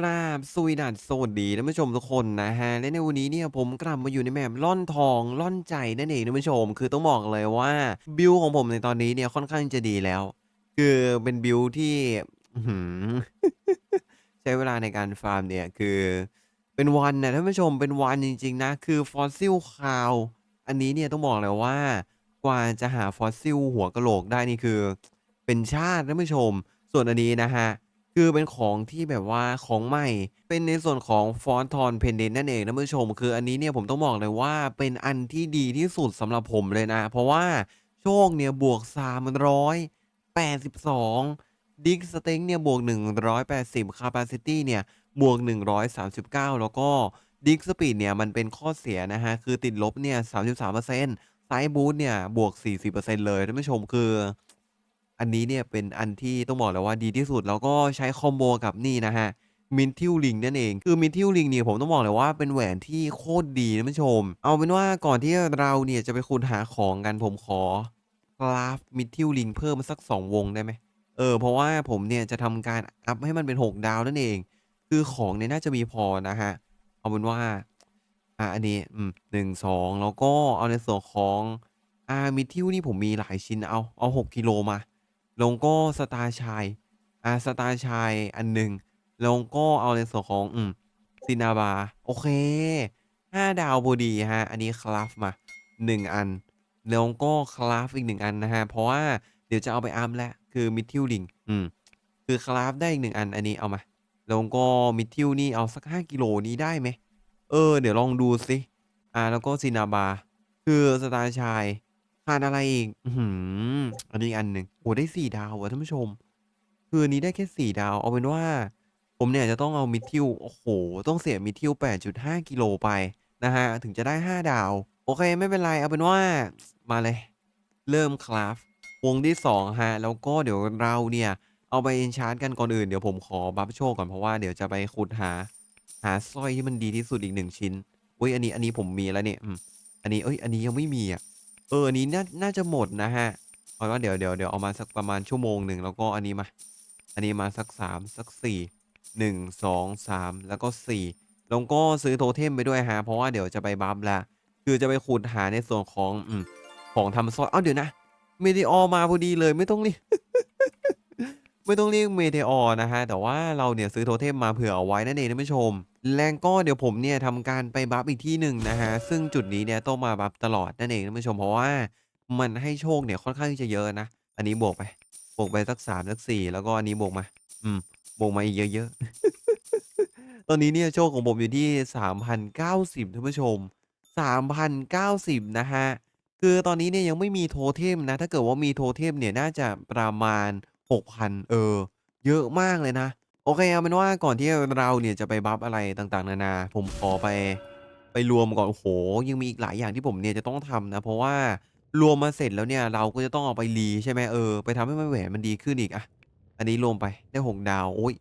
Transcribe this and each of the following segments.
กราบสวีดัสสวัสดีท่านผู้ชมทุกคนนะฮะ และในวันนี้เนี่ยผมกลับมาอยู่ในแมปล่อนทองล่อนใจนั่นเองท่านผู้ชม คือต้องบอกเลยว่าบิลของผมในตอนนี้เนี่ยค่อนข้างจะดีแล้ว คือเป็นบิลที่ใช้เวลาในการฟาร์มเนี่ยคือเป็นวันนะท่านผู้ชมเป็นวันจริง ๆ นะ คือฟอสซิลคาว อันนี้เนี่ยต้องบอกเลยว่ากว่าจะหาฟอสซิลหัวกะโหลกได้นี่คือ เป็นชาติท่านผู้ชม ส่วนอันนี้นะฮะ คือเป็นของที่แบบว่าของใหม่ เป็นในส่วนของฟอนทอนเพนเดนนั่นเองท่านผู้ชม คืออันนี้เนี่ยผมต้องบอกเลยว่าเป็นอันที่ดีที่สุดสำหรับผมเลยนะ เพราะว่าโชคเนี่ยบวก 382ดิกสเต็งเนี่ยบวก 180คาปาซิตี้เนี่ยบวก 139 แล้วก็ดิกสปีดเนี่ยมันเป็นข้อเสียนะฮะ คือติดลบเนี่ย 33%ไซบูทเนี่ยบวก 40%เลยท่านผู้ชมคือ อันนี้เนี่ยเป็นอันที่ต้องบอกเลยว่าดีที่สุด แล้วก็ใช้คอมโบกับนี่นะฮะมินทิวลิงนั่นเอง คือมินทิวลิงเนี่ยผมต้องบอกเลยว่าเป็นแหวนที่โคตรดีนะผู้ชม เอาเป็นว่าก่อนที่เราเนี่ยจะไปคูณหาของกันผมขอกราฟมินทิวลิงเพิ่มสัก 2 วงได้ไหมเออเพราะว่าผมเนี่ยจะทำการอัพให้มันเป็น 6 ดาวนั่นเอง คือของเนี่ยน่าจะมีพอนะฮะ เอาเป็นว่าอะอันนี้อืมหนึ่งสองแล้วก็เอาในส่วนของอ่ามิทิวนี่ผมมีหลายชิ้นเอาเอาหกกิโลมา แล้วก็สตาร์ชายอ่าสตาร์ชายอันหนึ่งแล้วก็เอาในส่วนของอืมซินาบา โอเคห้าดาวพอดีฮะ อันนี้คราฟมาหนึ่งอันแล้วก็คราฟอีกหนึ่งอันนะฮะ เพราะว่าเดี๋ยวจะเอาไปอัพแล้วคือมิทิวลิงอืมคือคราฟได้อีกหนึ่งอันอันนี้เอามาแล้วก็มิทิวนี่เอาสักห้ากิโลนี้ได้ไหมเออ เดี๋ยวลองดูสิอ่าแล้วก็ซินาบา คือสตาร์ชาย ขาดอะไรอีก อื้อหือ อันนี้อีกอันหนึ่ง โอ้ได้สี่ดาวอะท่านผู้ชม คืออันนี้ได้แค่สี่ดาว เอาเป็นว่า ผมเนี่ยจะต้องเอามิทิวโอ้โหต้องเสียมิทิว8.5 กิโลไปนะฮะถึงจะได้ 5 ดาว โอเค ไม่เป็นไร เอาเป็นว่า มาเลย เริ่ม คราฟวงที่2ฮะแล้วก็เดี๋ยวเราเนี่ย เอาไปเอนชาร์จกัน ก่อนอื่นเดี๋ยวผมขอบัฟโชคก่อน เพราะว่าเดี๋ยวจะไปขุดหา หาสร้อยที่มันดีที่สุดอีกหนึ่งชิ้น อุ้ยอันนี้ อันนี้ผมมีแล้วเนี่ยอืม อันนี้เอ้ย อันนี้ยังไม่มีอะ เอออันนี้น่าน่าจะหมดนะฮะเอาว่าเดี๋ยวเดี๋ยวเดี๋ยวเอามาสักประมาณชั่วโมงหนึ่งแล้วก็อันนี้มา อันนี้มาสักสามสักสี่หนึ่งสองสามแล้วก็สี่แล้วก็ซื้อโทเทมไปด้วยฮะเพราะว่าเดี๋ยวจะไปบัฟละคือจะไปขุดหาในส่วนของอืมของทำสร้อยเอ้าเดี๋ยวนะเมดิออมาพอดีเลยไม่ต้องรีบไม่ต้องเรียกเมเทออนะฮะ แต่ว่าเราเนี่ยซื้อโทเทมมาเผื่อเอาไว้นั่นเองท่านผู้ชม แรงก็เดี๋ยวผมเนี่ยทำการไปบัฟอีกที่หนึ่งนะฮะ ซึ่งจุดนี้เนี่ยต้องมาบัฟตลอดนั่นเองท่านผู้ชมเพราะว่ามันให้โชคเนี่ยค่อนข้างที่จะเยอะนะ อันนี้บวกไป บวกไปสักสามสักสี่แล้วก็อันนี้บวกมา อืม บวกมาอีกเยอะๆ ตอนนี้เนี่ยโชคของผมอยู่ที่สามพันเก้าสิบท่านผู้ชมสามพันเก้าสิบนะฮะ คือตอนนี้เนี่ยยังไม่มีโทเทมนะ ถ้าเกิดว่ามีโทเทมเนี่ยน่าจะประมาณ6,000เออ เยอะมากเลยนะ โอเคเอาเป็นว่าก่อนที่เราเนี่ยจะไปบัฟอะไรต่างๆ นานา ผมขอไปไปรวมก่อน โอ้โห ยังมีอีกหลายอย่างที่ผมเนี่ยจะต้องทำนะ เพราะว่ารวมมาเสร็จแล้วเนี่ยเราก็จะต้องเอาไปรีใช่ไหมเออ ไปทำให้มันแหวนมันดีขึ้นอีกอะ อันนี้รวมไปได้6ดาว โอ้ย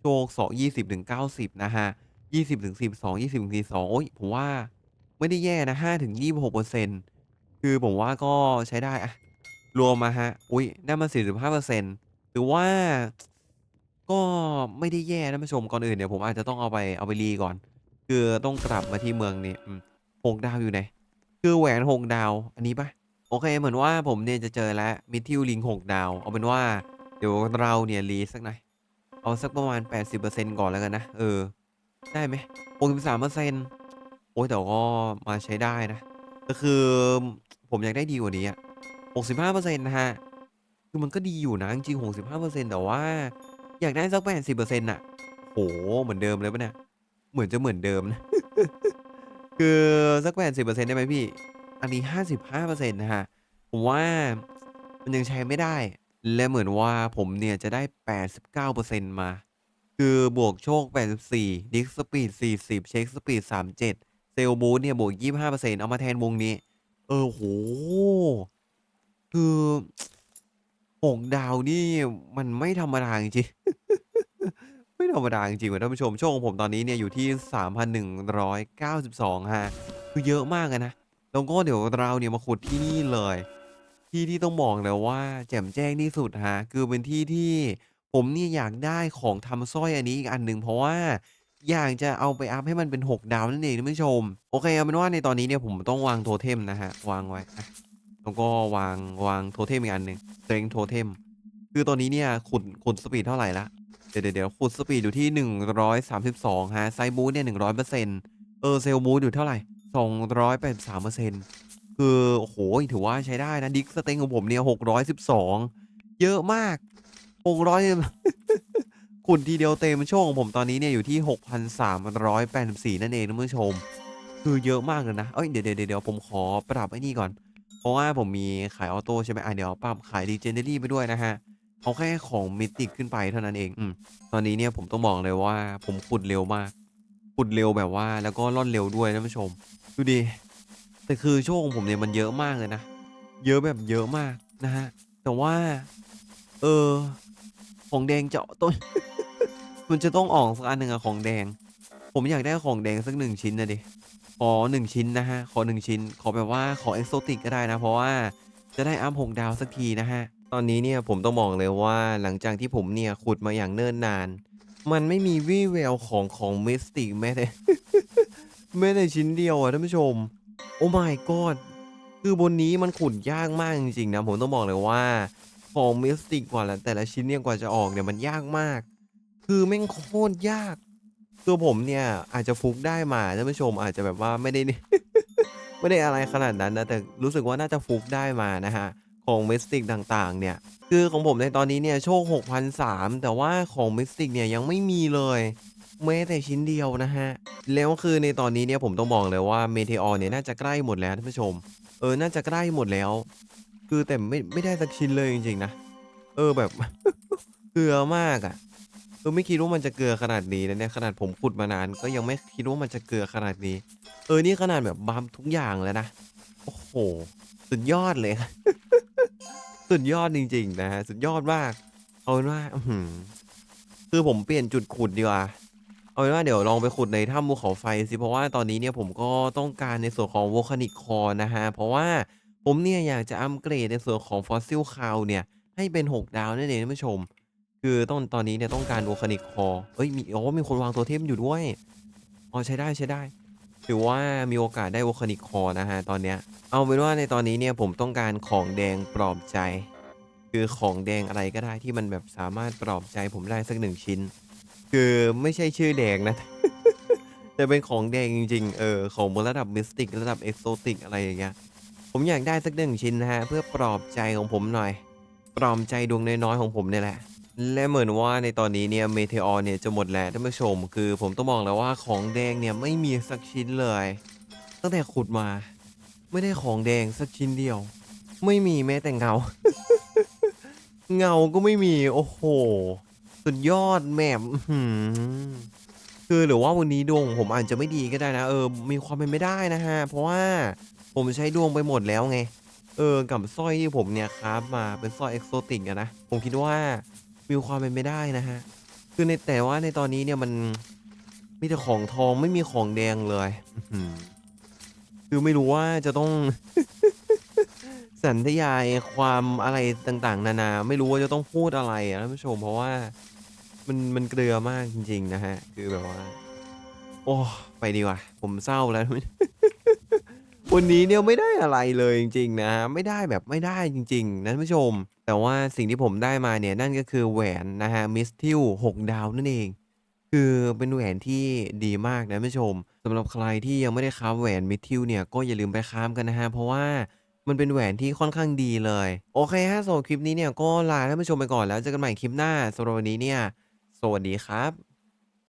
โชคสองยี่สิบถึงเก้าสิบนะฮะยี่สิบถึงสิบสองยี่สิบถึงสี่สองโอ้ยผมว่าไม่ได้แย่นะห้าถึงยี่สิบหกเปอร์เซ็นต์คือผมว่าก็ใช้ได้อะรวมมาฮะ อุ้ยได้มาสี่สิบห้าเปอร์เซ็นต์หรือว่า ก็ไม่ได้แย่นะผู้ชม ก่อนอื่นเดี๋ยวผมอาจจะต้องเอาไปเอาไปรีก่อน คือต้องกลับมาที่เมืองนี้อืมหกดาวอยู่ไหน คือแหวนหกดาว อันนี้ปะโอเค เหมือนว่าผมเนี่ยจะเจอแล้วมิทิวลิงหกดาว เอาเป็นว่า เดี๋ยวเราเนี่ยรีสักหน่อย เอาสักประมาณ 80%ก่อนแล้วกันนะ เออ ได้ไหม63%โอ้ยแต่ก็มาใช้ได้นะ ก็คือผมอยากได้ดีกว่านี้อะ65%นต์นะฮะ คือมันก็ดีอยู่นะจริงๆ65%แต่ว่า อยากได้สักแปดสิบเปอร์เซ็นต์อะโหเหมือนเดิมเลยปะเนี่ยเหมือนจะเหมือนเดิมนะ คือสักแปดสิบเปอร์เซ็นต์ได้ไหมพี่ อันนี้ห้าสิบห้าเปอร์เซ็นต์นะฮะผมว่ามันยังใช้ไม่ได้ และเหมือนว่าผมเนี่ยจะได้แปดสิบเก้าเปอร์เซ็นต์มา คือบวกโชคแปดสิบสี่ดิสสปีดสี่สิบเช็คสปีดสามเจ็ดเซลบูเนี่ยบวกยี่สิบห้าเปอร์เซ็นต์เอามาแทนวงนี้ เออโหคือ คือ6ดาวนี่มันไม่ธรรมดาจริง ๆ ไม่ธรรมดาจริงๆว่ะท่านผู้ชมโชคของผมตอนนี้เนี่ยอยู่ที่ 3,192ครับคือเยอะมากอะนะ แล้วก็เดี๋ยวเราเนี่ยมาขุดที่นี่เลย ที่ที่ต้องบอกเลยว่าแจ่มแจ้งที่สุดครับคือเป็นที่ที่ผมเนี่ยอยากได้ของทำสร้อยอันนี้อีกอันหนึ่งเพราะว่า อยากจะเอาไปอัพให้มันเป็น 6 ดาวนั่นเองท่านผู้ชม โอเคเอาเป็นว่าในตอนนี้เนี่ยผมต้องวางโทเทมนะฮะ วางไว้อะ แล้วก็วางวางโทเทมอีกอันหนึ่ง strength totem คือตอนนี้เนี่ยขุดขุดสปีดเท่าไหร่ละ เดี๋ยวเดี๋ยวขุดสปีดอยู่ที่ 132 ฮะ ไซบูสเนี่ย 100%เปอร์เซ็นเออเซลบูสอยู่เท่าไหร่ 283%คือโอ้โหถือว่าใช้ได้นะ ดิกสเต็งของผมเนี่ย612 เยอะมาก 600ขุดทีเดียวเต็มโชคของผมตอนนี้เนี่ยอยู่ที่ 6,384 นั่นเองท่านผู้ชม คือเยอะมากเลยนะ เอ้ยเดี๋ยวเดี๋ยวเดี๋ยวผมขอปรับไอ้นี่ก่อน เพราะว่าผมมีขายออโต้ใช่ไหมอะเดี๋ยวปรับขาย Legendary ไปด้วยนะฮะ เอาแค่ของมิติขึ้นไปเท่านั้นเองอืมตอนนี้เนี่ยผมต้องบอกเลยว่าผมขุดเร็วมาก ขุดเร็วแบบว่าแล้วก็ร่อนเร็วด้วยท่านผู้ชม ดูดิ แต่คือโชคของผมเนี่ยมันเยอะมากเลยนะ เยอะแบบเยอะมากนะฮะ แต่ว่า เออ ของแดงจะต้น มันจะต้องออกสักอันหนึ่งอะของแดง ผมอยากได้ของแดงสักหนึ่งชิ้นนะดิ ขอหนึ่งชิ้นนะฮะ ขอหนึ่งชิ้น ขอแบบว่าขอเอ็กโซติกก็ได้นะ เพราะว่าจะได้อัพหกดาวสักทีนะฮะ ตอนนี้เนี่ยผมต้องบอกเลยว่าหลังจากที่ผมเนี่ยขุดมาอย่างเนิ่นนาน มันไม่มีวี่แววของของมิสติกแม้แต่แม้แต่ชิ้นเดียวอะท่านผู้ชม โอ้ my god คือบนนี้มันขุดยากมากจริงๆนะผมต้องบอกเลยว่าของมิสติกกว่าละแต่ละชิ้นเนี่ยกว่าจะออกเนี่ยมันยากมาก คือแม่งโคตรยาก ตัวผมเนี่ยอาจจะฟุกได้มาท่านผู้ชมอาจจะแบบว่าไม่ได้ ไม่ได้อะไรขนาดนั้นนะแต่รู้สึกว่าน่าจะฟุกได้มานะฮะของมิสติกต่างๆ เนี่ย คือของผมในตอนนี้เนี่ยโชค 6,003 แต่ว่าของมิสติกเนี่ยยังไม่มีเลยแม้แต่ชิ้นเดียวนะฮะ แล้วคือในตอนนี้เนี่ยผมต้องบอกเลยว่าเมเทออเนี่ยน่าจะใกล้หมดแล้วท่านผู้ชม เออ น่าจะใกล้หมดแล้ว คือแต่ไม่ไม่ได้สักชิ้นเลยจริงๆนะ เออแบบ เกลือมากอะ่ะ เออไม่คิดว่ามันจะเกลือขนาดนี้นะเนี่ยขนาดผมขุดมานาน ก็ยังไม่คิดว่ามันจะเกลือขนาดนี้ เออนี่ขนาดแบบบัมทุกอย่างแล้วนะโอ้โหสุดยอดเลยสุดยอดจริง ๆ นะฮะสุดยอดมาก เอาเป็นว่าคือผมเปลี่ยนจุดขุดดีกว่าเอาเป็นว่าเดี๋ยวลองไปขุดในถ้ำภูเขาไฟสิเพราะว่าตอนนี้เนี่ยผมก็ต้องการในส่วนของ Volcanic Core นะฮะเพราะว่าผมเนี่ยอยากจะอัปเกรดในส่วนของ Fossil Cow เนี่ยให้เป็น 6 ดาวนั่นเองท่านผู้ชม คือต้องตอนนี้เนี่ยต้องการ Volcanic Core เอ้ยมีโอ๋อมีคนวางตัวเทมอยู่ด้วยอ๋อใช้ได้ใช้ได้ถือว่ามีโอกาสได้ Volcanic Core นะฮะตอนเนี้ยเอาเป็นว่าในตอนนี้เนี่ยผมต้องการของแดงปลอบใจ คือของแดงอะไรก็ได้ที่มันแบบสามารถปลอบใจผมได้สักหนึ่งชิ้น คือไม่ใช่ชื่อแดงนะแต่เป็นของแดงจริงๆเออของระดับมิสติกระดับเอกโซติกอะไรอย่างเงี้ยผมอยากได้สักหนึ่งชิ้นนะฮะเพื่อปลอบใจของผมหน่อย ปลอบใจดวงน้อยๆของผมเนี่ยแหละ และเหมือนว่าในตอนนี้เนี่ยเมเทออเนี่ยจะหมดแล้วท่านผู้ชม คือผมต้องบอกแล้วว่าของแดงเนี่ยไม่มีสักชิ้นเลย ตั้งแต่ขุดมา ไม่ได้ของแดงสักชิ้นเดียว ไม่มีแม้แต่เงา เงาก็ไม่มีโอ้โห สุดยอดแมมอื้อหือคือหรือว่าวันนี้ดวงผมอาจจะไม่ดีก็ได้นะ เออ มีความเป็นไม่ได้นะฮะ เพราะว่าผมใช้ดวงไปหมดแล้วไง เออกับสร้อยที่ผมเนี่ยคราฟมาเป็นสร้อยเอกโซติกอะนะ ผมคิดว่า มีความเป็นไม่ได้นะฮะ คือในแต่ว่าในตอนนี้เนี่ยมันมีแต่ของทองไม่มีของแดงเลยคือไม่รู้ว่าจะต้อง สันธยายความอะไรต่าง ๆ นานา ไม่รู้ว่าจะต้องพูดอะไรอะท่านผู้ชม เพราะว่ามันมันเกลือมากจริง ๆ นะฮะ คือแบบว่า โอ้ไปดีกว่า ผมเศร้าแล้ว วันนี้เนี่ยไม่ได้อะไรเลยจริง ๆ นะ ไม่ได้แบบไม่ได้จริง ๆนะท่านผู้ชม แต่ว่าสิ่งที่ผมได้มาเนี่ยนั่นก็คือแหวนนะฮะมิสทิลหกดาวนั่นเอง คือเป็นแหวนที่ดีมากนะท่านผู้ชมสำหรับใครที่ยังไม่ได้ค้าแหวนมิสทิลเนี่ยก็อย่าลืมไปค้ามกันนะฮะเพราะว่ามันเป็นแหวนที่ค่อนข้างดีเลย โอเคฮะสำหรับคลิปนี้เนี่ยก็ลาท่านผู้ชมไปก่อนแล้วเจอกันใหม่คลิปหน้าสำหรับวันนี้เนี่ยสวัสดีครับ